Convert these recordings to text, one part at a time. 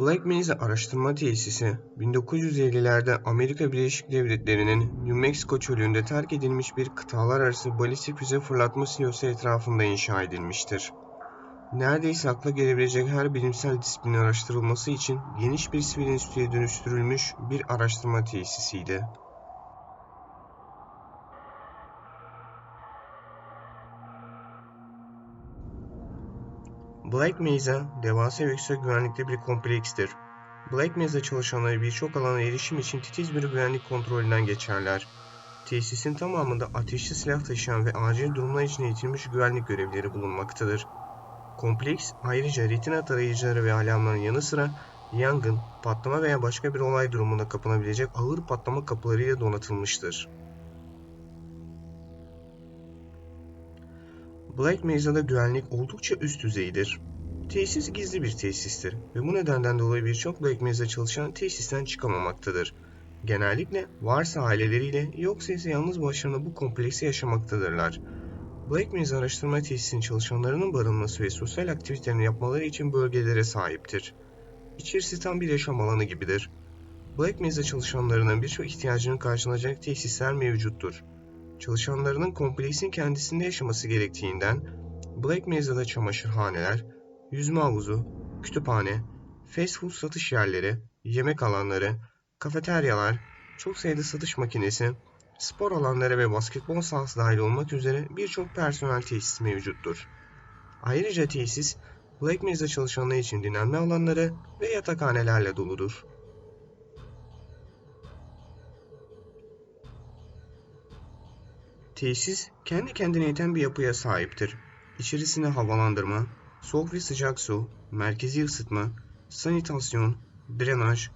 Black Mesa Araştırma Tesisi, 1950'lerde Amerika Birleşik Devletleri'nin New Mexico çölünde terk edilmiş bir kıtalar arası balistik füze fırlatma silosu etrafında inşa edilmiştir. Neredeyse akla gelebilecek her bilimsel disiplinin araştırılması için geniş bir sivil enstitüye dönüştürülmüş bir araştırma tesisiydi. Black Mesa, devasa ve yüksek güvenlikli bir komplekstir. Black Mesa çalışanları birçok alana erişim için titiz bir güvenlik kontrolünden geçerler. Tesisin tamamında ateşli silah taşıyan ve acil durumlar için eğitilmiş güvenlik görevlileri bulunmaktadır. Kompleks ayrıca retina tarayıcıları ve alarmların yanı sıra yangın, patlama veya başka bir olay durumunda kapanabilecek ağır patlama kapılarıyla donatılmıştır. Black Mesa'da güvenlik oldukça üst düzeydir. Tesis gizli bir tesistir ve bu nedenden dolayı birçok Black Mesa çalışan tesisten çıkamamaktadır. Genellikle varsa aileleriyle yoksa ise yalnız başlarına bu kompleksi yaşamaktadırlar. Black Mesa araştırma tesisinin çalışanlarının barınması ve sosyal aktivitelerini yapmaları için bölgelere sahiptir. İçerisi tam bir yaşam alanı gibidir. Black Mesa çalışanlarının birçok ihtiyacını karşılayacak tesisler mevcuttur. Çalışanlarının kompleksin kendisinde yaşaması gerektiğinden Black Mesa'da çamaşırhaneler, yüzme havuzu, kütüphane, fast food satış yerleri, yemek alanları, kafeteryalar, çok sayıda satış makinesi, spor alanları ve basketbol sahası dahil olmak üzere birçok personel tesis mevcuttur. Ayrıca tesis, Black Mesa çalışanları için dinlenme alanları ve yatakhanelerle doludur. Tesis, kendi kendine yeten bir yapıya sahiptir. İçerisinde havalandırma, soğuk ve sıcak su, merkezi ısıtma, sanitasyon, drenaj,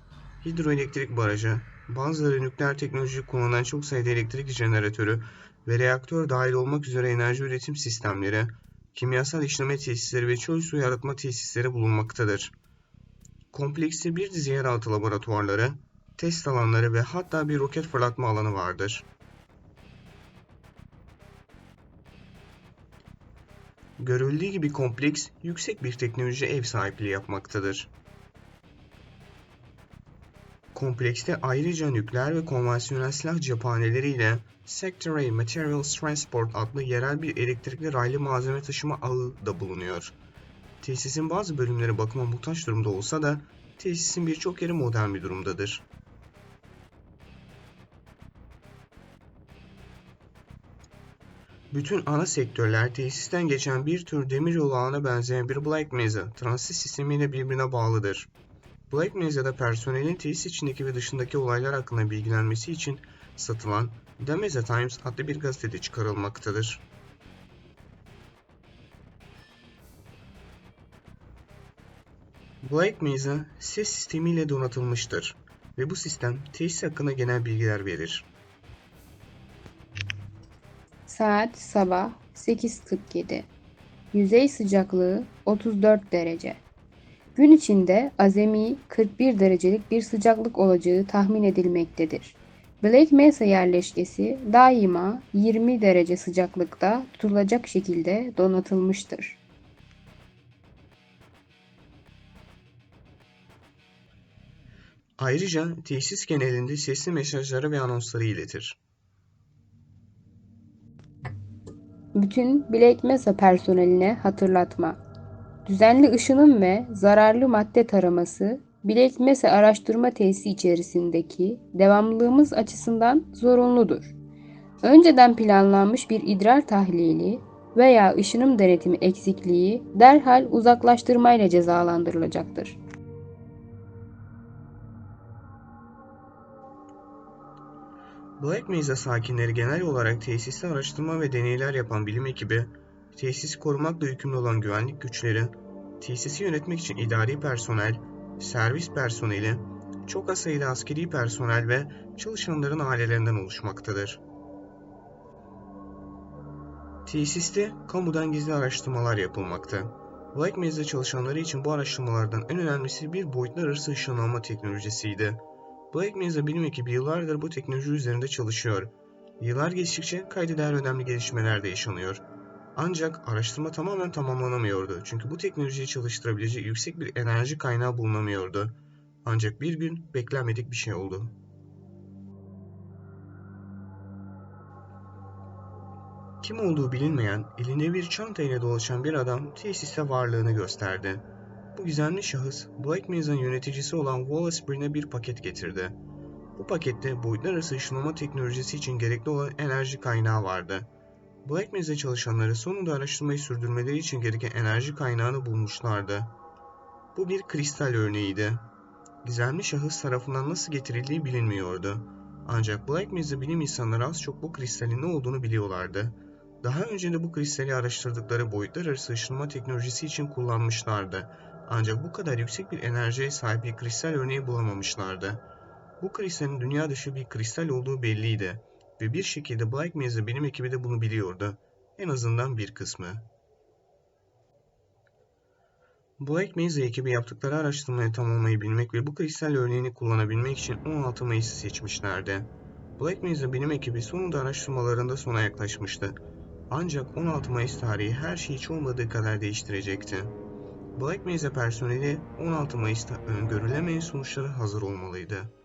hidroelektrik barajı, bazıları nükleer teknoloji kullanan çok sayıda elektrik jeneratörü ve reaktör dahil olmak üzere enerji üretim sistemleri, kimyasal işleme tesisleri ve çöl suyu arıtma tesisleri bulunmaktadır. Komplekste bir dizi yeraltı laboratuvarları, test alanları ve hatta bir roket fırlatma alanı vardır. Görüldüğü gibi kompleks, yüksek bir teknoloji ev sahipliği yapmaktadır. Komplekste ayrıca nükleer ve konvansiyonel silah cephaneleriyle Sector A Materials Transport adlı yerel bir elektrikli raylı malzeme taşıma ağı da bulunuyor. Tesisin bazı bölümleri bakıma muhtaç durumda olsa da tesisin birçok yeri modern bir durumdadır. Bütün ana sektörler tesisten geçen bir tür demiryolu ağına benzeyen bir Black Mesa transit sistemiyle birbirine bağlıdır. Black Mesa'da personelin tesis içindeki ve dışındaki olaylar hakkında bilgilenmesi için satılan The Mesa Times adlı bir gazetede çıkarılmaktadır. Black Mesa ses sistemiyle donatılmıştır ve bu sistem tesis hakkında genel bilgiler verir. Saat sabah 8.47. Yüzey sıcaklığı 34 derece. Gün içinde azami 41 derecelik bir sıcaklık olacağı tahmin edilmektedir. Black Mesa yerleşkesi daima 20 derece sıcaklıkta tutulacak şekilde donatılmıştır. Ayrıca tesis genelinde sesli mesajları ve anonsları iletir. Bütün Black Mesa personeline hatırlatma. Düzenli ışınım ve zararlı madde taraması Black Mesa araştırma tesisi içerisindeki devamlılığımız açısından zorunludur. Önceden planlanmış bir idrar tahlili veya ışınım denetimi eksikliği derhal uzaklaştırmayla cezalandırılacaktır. Black Mesa sakinleri genel olarak tesiste araştırma ve deneyler yapan bilim ekibi, tesisi korumakla yükümlü olan güvenlik güçleri, tesisi yönetmek için idari personel, servis personeli, çok az sayıda askeri personel ve çalışanların ailelerinden oluşmaktadır. Tesiste kamudan gizli araştırmalar yapılmakta. Black Mesa çalışanları için bu araştırmalardan en önemlisi bir boyutlar arası ışınlanma teknolojisiydi. Black Mesa bilim ekibi yıllardır bu teknoloji üzerinde çalışıyor. Yıllar geçtikçe kayda değer önemli gelişmeler de yaşanıyor. Ancak araştırma tamamen tamamlanamıyordu çünkü bu teknolojiyi çalıştırabilecek yüksek bir enerji kaynağı bulunamıyordu. Ancak bir gün beklenmedik bir şey oldu. Kim olduğu bilinmeyen, elinde bir çanta ile dolaşan bir adam tesiste varlığını gösterdi. Bu gizemli şahıs, Black Mesa'nın yöneticisi olan Wallace Byrne'e bir paket getirdi. Bu pakette boyutlar arası ışınlama teknolojisi için gerekli olan enerji kaynağı vardı. Black Mesa çalışanları sonunda araştırmayı sürdürmeleri için gereken enerji kaynağını bulmuşlardı. Bu bir kristal örneğiydi. Gizemli şahıs tarafından nasıl getirildiği bilinmiyordu. Ancak Black Mesa bilim insanları az çok bu kristalin ne olduğunu biliyorlardı. Daha önce de bu kristali araştırdıkları boyutlar arası ışınma teknolojisi için kullanmışlardı. Ancak bu kadar yüksek bir enerjiye sahip bir kristal örneği bulamamışlardı. Bu kristalin dünya dışı bir kristal olduğu belliydi ve bir şekilde Black Mesa bilim ekibi de bunu biliyordu. En azından bir kısmı. Black Mesa ekibi yaptıkları araştırmayı tamamlayı bilmek ve bu kristal örneğini kullanabilmek için 16 Mayıs'ı seçmişlerdi. Black Mesa bilim ekibi sonunda araştırmalarında sona yaklaşmıştı. Ancak 16 Mayıs tarihi her şeyi hiç olmadığı kadar değiştirecekti. Black Mesa personeli 16 Mayıs'ta öngörülemeyen sonuçlara hazır olmalıydı.